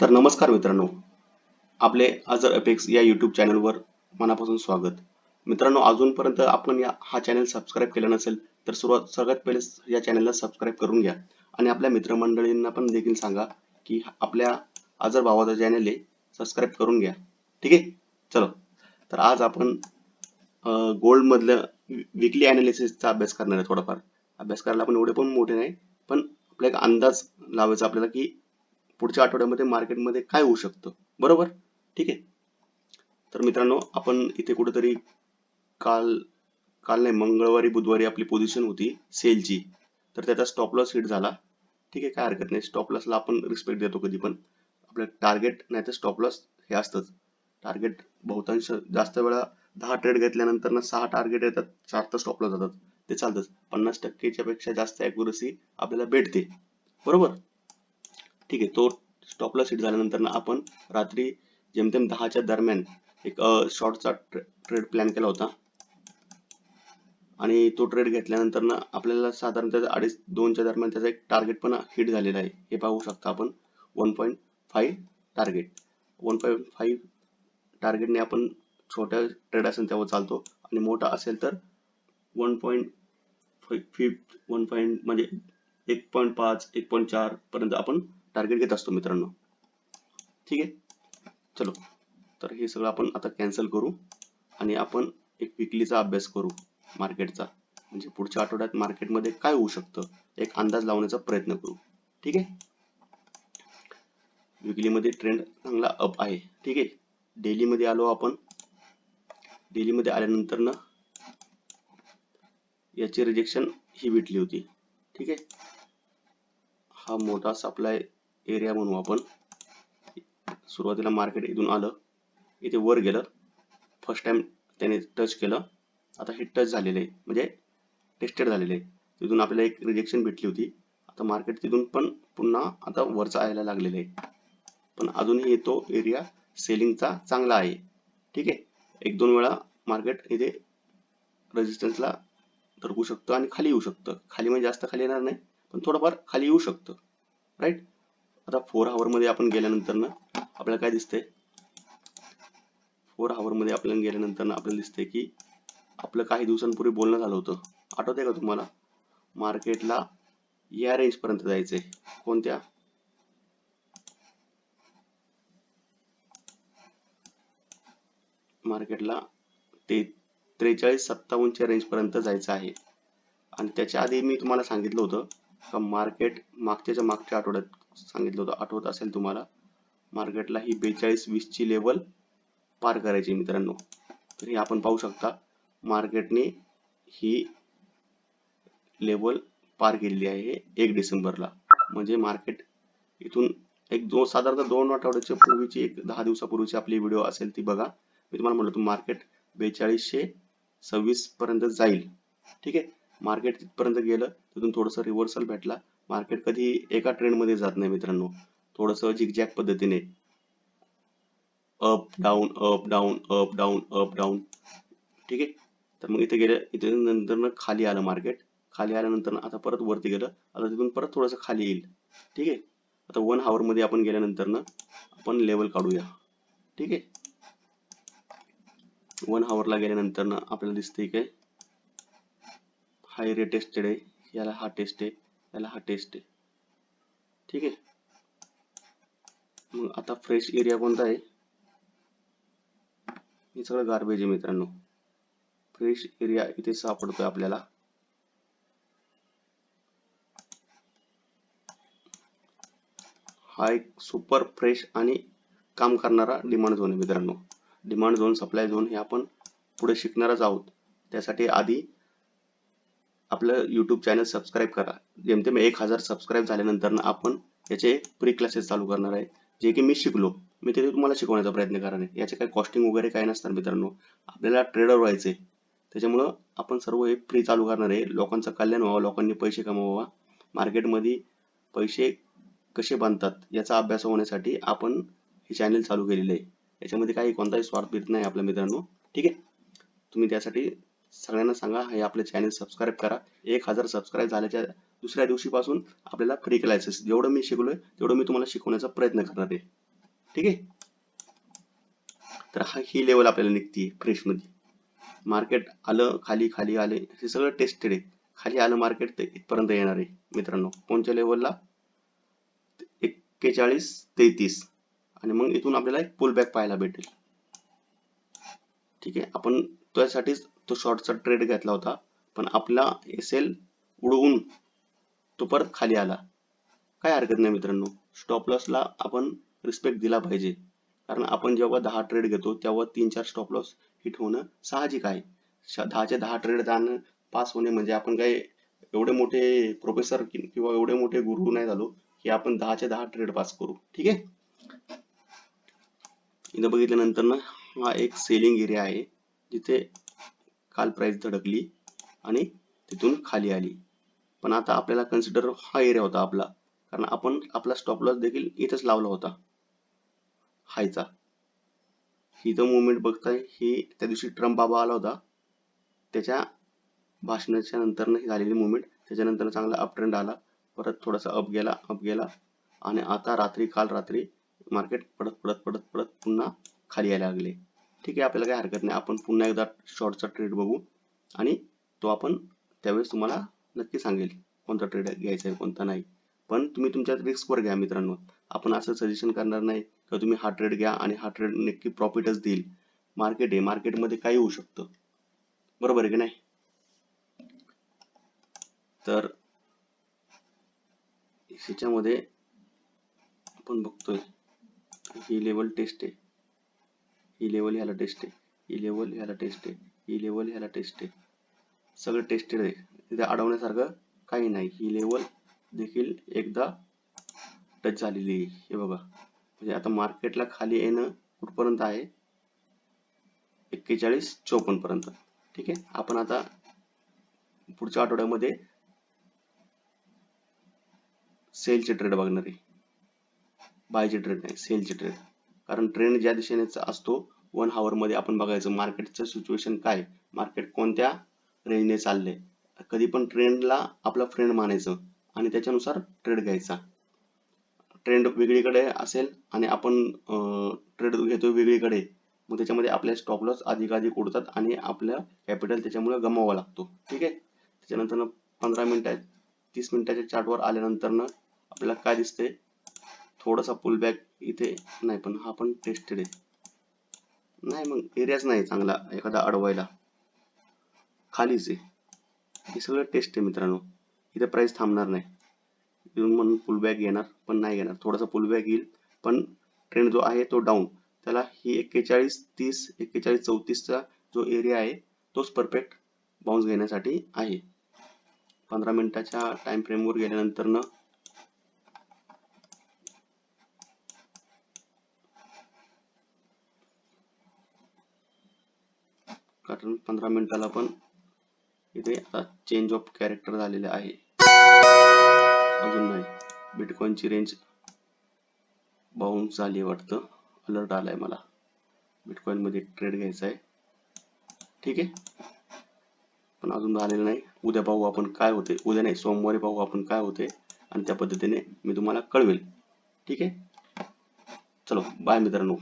तर नमस्कार मित्रांनो. आपले अजर अपेक्स या यूट्यूब चॅनलवर मनापासून स्वागत. मित्रांनो अजूनपर्यंत आपण या हा चॅनल सबस्क्राईब केला नसेल तर सुरुवात सगळ्यात पहिले या चॅनलला सबस्क्राईब करून घ्या. आणि आपल्या मित्रमंडळींना पण देखील सांगा की आपल्या अजर भावाचा चॅनल आहे सबस्क्राईब करून घ्या. ठीक आहे? चलो. तर आज आपण गोल्डमधलं विकली अनालिसिसचा अभ्यास करणार आहे थोडाफार. अभ्यास करायला आपण एवढे पण मोठे नाही पण आपला एक अंदाज लावायचा आपल्याला की पुढच्या आठवड्यामध्ये मार्केटमध्ये काय होऊ शकतं? बरोबर? ठीक आहे. तर मित्रांनो आपण इथे कुठेतरी काल काल नाही मंगळवारी बुधवारी आपली पोझिशन होती सेलची तर त्याचा स्टॉप लॉस हिट झाला. ठीक आहे काय हरकत नाही. स्टॉप लॉसला आपण रिस्पेक्ट देतो कधी पण. आपलं टार्गेट नाही तर स्टॉप लॉस हे असतंच. टार्गेट बहुतांश जास्त वेळा दहा ट्रेड घेतल्यानंतर ना सहा टार्गेट येतात चार तर स्टॉपला जातात. ते चालतंच. पन्नास टक्केच्या पेक्षा जास्त अॅक्युरसी आपल्याला भेटते. बरोबर? ठीक आहे तो स्टॉप लॉस हिट झाल्यानंतर ना आपण रात्री जेमतेम दहाच्या दरम्यान एक शॉर्टचा ट्रेड प्लॅन केला होता. आणि तो ट्रेड घेतल्यानंतर ना आपल्याला साधारणतः अडीच दोनच्या दरम्यान त्याचा एक टार्गेट पण हिट झालेला आहे. हे पाहू शकता आपण one point five target one point five टार्गेटने आपण छोट्या ट्रेड असेल तेव्हा चालतो. आणि मोठा असेल तर one point fifth one point म्हणजे एक पॉईंट पाच एक पॉईंट चार पर्यंत आपण टार्गेट घेत असतो मित्रांनो. ठीक आहे? चलो. तर हे सगळं आपण आता कॅन्सल करू आणि आपण एक विकलीचा अभ्यास करू मार्केटचा म्हणजे पुढच्या आठवड्यात मार्केटमध्ये काय होऊ शकतं एक अंदाज लावण्याचा प्रयत्न करू. ठीक आहे? विकलीमध्ये ट्रेंड चांगला अप आहे. ठीक आहे? डेलीमध्ये आलो आपण. डेलीमध्ये आल्यानंतर ना याची रिजेक्शन ही भेटली होती. ठीक आहे? हा मोठा सप्लाय एरिया म्हणू आपण. सुरुवातीला मार्केट इथून आलं इथे वर गेलं. फर्स्ट टाइम त्याने टच केलं. आता हे टच झालेलं आहे. म्हणजे टेस्टेड झालेलं आहे. तिथून आपल्याला एक रिजेक्शन भेटली होती. आता मार्केट तिथून पण पुन्हा आता वरचा यायला लागलेलं आहे. पण अजूनही तो एरिया सेलिंगचा चांगला आहे. ठीक आहे? एक दोन वेळा मार्केट इथे रेजिस्टन्सला धरकू शकतं आणि खाली येऊ शकतं. खाली म्हणजे जास्त खाली येणार नाही पण थोडंफार खाली येऊ शकतं. राईट आता फोर आवर मध्ये आपण गेल्यानंतर ना आपल्याला काय दिसतंय? फोर आवर मध्ये आपल्याला गेल्यानंतर ना आपल्याला दिसतंय की आपलं काही दिवसांपूर्वी बोलणं झालं होतं. आठवतंय का तुम्हाला? मार्केटला या रेंज पर्यंत जायचंय. कोणत्या? मार्केटला ते त्रेचाळीस सत्तावन्नच्या रेंज पर्यंत जायचं आहे. आणि त्याच्या आधी मी तुम्हाला सांगितलं होतं का मार्केट मागच्याच्या मागच्या आठवड्यात सांगितलं होतं. आठवत असेल तुम्हाला? मार्केटला ही बेचाळीस वीस ची लेवल पार करायची मित्रांनो. तर हे आपण पाहू शकता मार्केटने ही लेवल पार केलेली आहे एक डिसेंबरला. म्हणजे मार्केट इथून एक दोन साधारणतः दोन आठवड्याच्या पूर्वीची एक दहा दिवसापूर्वीची आपली व्हिडिओ असेल ती बघा. मी तुम्हाला म्हणलं मार्केट बेचाळीसशे सव्वीस पर्यंत जाईल. ठीक आहे? मार्केट तिथपर्यंत गेलं तिथून थोडंसं रिव्हर्सल भेटला. मार्केट कधी एका ट्रेंडमध्ये जात नाही मित्रांनो. थोडस झिकझॅक पद्धतीने. Up down up down up down up down. ठीक आहे? तर मग इथे गेलं इथे नंतर खाली आलं मार्केट. खाली आल्यानंतर आता परत वरती गेलं. आता तिथून परत थोडस खाली येईल. ठीक आहे? आता वन हावर मध्ये आपण गेल्यानंतर ना आपण लेवल काढूया. ठीक आहे? वन ला गेल्यानंतर ना आपल्याला दिसते काय? हाय रे टेस्टेड आहे. याला हा टेस्ट आहे. त्याला हा टेस्ट आहे. ठीक आहे? मग आता फ्रेश एरिया कोणता आहे? हे सगळं गार्बेज आहे मित्रांनो. फ्रेश एरिया इथे सापडतोय आपल्याला. हा एक सुपर फ्रेश आणि काम करणारा डिमांड झोन आहे मित्रांनो. डिमांड झोन सप्लाय झोन हे आपण पुढे शिकणारच आहोत. त्यासाठी आधी आपलं युट्यूब चॅनल सबस्क्राईब करा. जेमतेम एक हजार सबस्क्राईब झाल्यानंतर आपण याचे प्री क्लासेस चालू करणार आहे. जे की मी शिकलो. मी ते तुम्हाला शिकवण्याचा प्रयत्न करणार आहे. याचे काही कॉस्टिंग वगैरे काय नसणार मित्रांनो. आपल्याला ट्रेडर व्हायचे त्याच्यामुळं आपण सर्व हे फ्री चालू करणार आहे. लोकांचं कल्याण व्हावं लोकांनी पैसे कमवावा. मार्केटमध्ये पैसे कसे बांधतात याचा अभ्यास होण्यासाठी आपण हे चॅनल चालू केलेलं आहे. याच्यामध्ये काही कोणताही स्वार्थ नाही आपल्या मित्रांनो. ठीक आहे? तुम्ही त्यासाठी सगळ्यांना सांगा हे आपले चॅनल सबस्क्राईब करा. एक हजार सबस्क्राईब झाल्याच्या दुसऱ्या दिवशीपासून आपल्याला फ्री क्लासेस जेवढं मी शिकलोय तेवढं मी तुम्हाला शिकवण्याचा प्रयत्न करणार आहे. ठीक आहे? तर हा ही लेवल आपल्याला निघते फ्रेशमध्ये मार्केट आलं खाली खाली आले हे सगळं टेस्टेड आहे. खाली आलं मार्केट ते इथपर्यंत येणार आहे मित्रांनो. कोणत्या लेवलला एक्केचाळीस तेहतीस. आणि मग इथून आपल्याला एक पुल बॅक पाहायला भेटेल. ठीक आहे? आपण त्यासाठीच तो शॉर्टचा ट्रेड घेतला होता. पण आपला एस एल उडवून तो परत खाली आला. काय हरकत नाही मित्रांनो. स्टॉप लॉसला आपण रिस्पेक्ट दिला पाहिजे. कारण आपण जेव्हा दहा ट्रेड घेतो तेव्हा तीन चार स्टॉप लॉस हिट होणं साहजिक आहे. दहाचे दहा ट्रेड जाणं पास होणे म्हणजे आपण काही एवढे मोठे प्रोफेसर किंवा एवढे मोठे गुरु नाही झालो की आपण दहाचे दहा ट्रेड पास करू. ठीक आहे? इथं बघितल्यानंतर ना हा एक सेलिंग एरिया आहे जिथे काल प्राइस धडकली आणि तिथून खाली आली. पण आता आपल्याला कन्सिडर हा एरिया होता आपला. कारण आपण आपला स्टॉप लॉस देखील इथंच लावला होता. हायचा. ही जो मुवमेंट बघताय ही त्या दिवशी ट्रम्प बाबा आला होता. त्याच्या भाषणाच्या नंतर ही झालेली मुवमेंट त्याच्यानंतर चांगला अप ट्रेंड आला. परत थोडासा अप गेला अप गेला. आणि आता रात्री काल रात्री मार्केट पडत पडत पडत पडत पुन्हा खाली यायला लागले. ठीक आहे आपल्याला काही हरकत नाही. आपण पुन्हा एकदा शॉर्टचा ट्रेड बघू आणि तो आपण त्यावेळेस तुम्हाला नक्की सांगेल कोणता ट्रेड घ्यायचा आहे कोणता नाही. पण तुम्ही तुमच्या रिस्कवर घ्या मित्रांनो. आपण असं सजेशन करणार नाही का तुम्ही हा ट्रेड घ्या आणि हा ट्रेड नक्की प्रॉफिटच देईल. मार्केट आहे मार्केटमध्ये काही होऊ शकतं. बरोबर आहे की नाही? तर ह्याच्यामध्ये आपण बघतोय ही लेवल टेस्ट आहे. ही लेवल ह्याला टेस्ट आहे. ही लेवल ह्याला टेस्ट आहे. ही लेवल ह्याला टेस्ट आहे. सगळं टेस्टेड आहे. तिथे अडवण्यासारखं काही नाही. ही लेवल देखील एकदा टच झालेली आहे. हे बघा. म्हणजे आता मार्केटला खाली येणं कुठपर्यंत आहे? एक्केचाळीस चोपन्न पर्यंत. ठीक आहे? आपण आता पुढच्या आठवड्यामध्ये सेलचे ट्रेड बघणार आहे. बायचे ट्रेड नाही सेलचे ट्रेड कारण ट्रेंड ज्या दिशेने असतो वन हावर मध्ये आपण बघायचं मार्केटचं सिच्युएशन काय? मार्केट कोणत्या रेंजने चाललंय? कधी पण ट्रेंडला आपला फ्रेंड मानायचं आणि त्याच्यानुसार ट्रेड घ्यायचा. ट्रेंड वेगळीकडे असेल आणि आपण ट्रेड घेतोय वेगळीकडे मग त्याच्यामध्ये आपल्या स्टॉप लॉस अधिकाधिक उडतात आणि आपलं कॅपिटल त्याच्यामुळे गमावा लागतो. ठीक आहे? त्याच्यानंतर पंधरा मिनिटात तीस मिनिटाच्या चार्टवर आल्यानंतर आपल्याला काय दिसतंय? थोडासा पुल बॅक इथे नाही पण हा पण टेस्टेड आहे. नाही मग एरियाच नाही चांगला एखादा अडवायला. खालीच आहे. हे सगळं टेस्ट आहे मित्रांनो. इथे प्राइस थांबणार नाही. इथून म्हणून पुल बॅक पण नाही येणार. थोडासा पुल बॅक येईल पण ट्रेंड जो आहे तो डाऊन त्याला ही एक्केचाळीस तीस एक्केचाळीस चौतीसचा जो एरिया आहे तोच परफेक्ट बाउन्स घेण्यासाठी आहे. पंधरा मिनिटाच्या टाइम फ्रेमवर गेल्यानंतर कारण पंधरा मिनिटाला पण इथे आता चेंज ऑफ कॅरेक्टर झालेले आहे. अजून नाही. बिटकॉइनची रेंज बाउन्स झाली वाटतं. अलर्ट आलाय मला. बिटकॉइनमध्ये ट्रेड घ्यायचा आहे. ठीक आहे? पण अजून झालेलं नाही. उद्या पाहू आपण काय होते. उद्या नाही सोमवारी पाहू आपण काय होते. आणि त्या पद्धतीने मी तुम्हाला कळवेल. ठीक आहे? चलो बाय मित्रांनो.